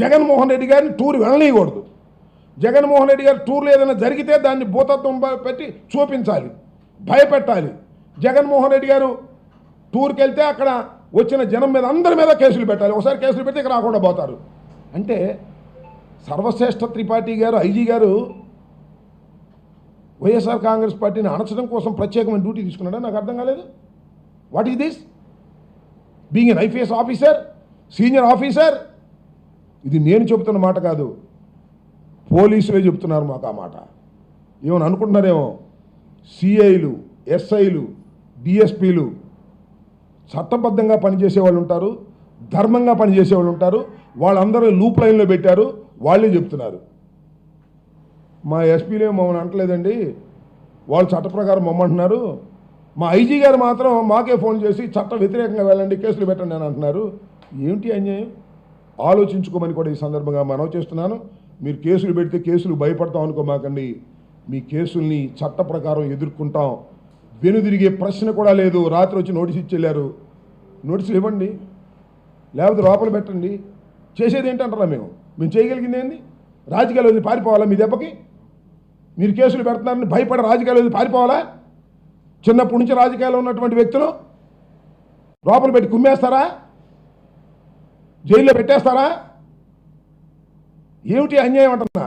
జగన్మోహన్ రెడ్డి గారిని టూర్ వెళ్ళనీయకూడదు. జగన్మోహన్ రెడ్డి గారి టూర్లో ఏదైనా జరిగితే దాన్ని భూతత్వం పెట్టి చూపించాలి భయపెట్టాలి. జగన్మోహన్ రెడ్డి గారు టూర్కి వెళ్తే అక్కడ వచ్చిన జనం మీద అందరి మీద కేసులు పెట్టాలి. ఒకసారి కేసులు పెడితే ఇక్కడ రాకుండా పోతారు. అంటే సర్వశ్రేష్ఠ త్రిపాఠి గారు ఐజీ గారు వైఎస్ఆర్ కాంగ్రెస్ పార్టీని అణచడం కోసం ప్రత్యేకమైన డ్యూటీ తీసుకున్నాడా? నాకు అర్థం కాలేదు. What is this being an IPS officer senior officer ఇది నేను చెబుతున్న మాట కాదు. పోలీసులే చెబుతున్నారు మాకు ఆ మాట. ఏమని అనుకుంటున్నారేమో? సిఐలు ఎస్ఐలు డిఎస్పీలు చట్టబద్ధంగా పనిచేసే వాళ్ళు ఉంటారు ధర్మంగా పనిచేసే వాళ్ళు ఉంటారు వాళ్ళందరూ లూప్ లైన్లో పెట్టారు వాళ్ళే చెప్తున్నారు మా ఎస్పీలే మమ్మల్ని అంటలేదండి వాళ్ళు చట్ట ప్రకారం మమ్మంటున్నారు మా ఐజీ గారు మాత్రం మాకే ఫోన్ చేసి చట్ట వ్యతిరేకంగా వెళ్ళండి కేసులు పెట్టండి అని అంటున్నారు. ఏమిటి అన్యాయం? ఆలోచించుకోమని కూడా ఈ సందర్భంగా మనవి చేస్తున్నాను. మీరు కేసులు పెడితే కేసులు భయపడతాం అనుకోమాకండి. మీ కేసుల్ని చట్ట ప్రకారం ఎదుర్కొంటాం. వెనుదిరిగే ప్రశ్న కూడా లేదు. రాత్రి వచ్చి నోటీస్ ఇచ్చెళ్ళారు. నోటీసులు ఇవ్వండి. లేకపోతే లోపల పెట్టండి. చేసేది ఏంటంటారా మేము? మేము చేయగలిగింది ఏంది? రాజకీయాలు వదిలి పారిపోవాలా మీ దెబ్బకి? మీరు కేసులు పెడుతున్నారని భయపడి రాజకీయాలు వదిలి పారిపోవాలా? చిన్నప్పటి నుంచి రాజకీయాల్లో ఉన్నటువంటి వ్యక్తులు లోపల పెట్టి కుమ్మేస్తారా? జైల్లో పెట్టేస్తారా? ఏమిటి అన్యాయం అంటున్నా?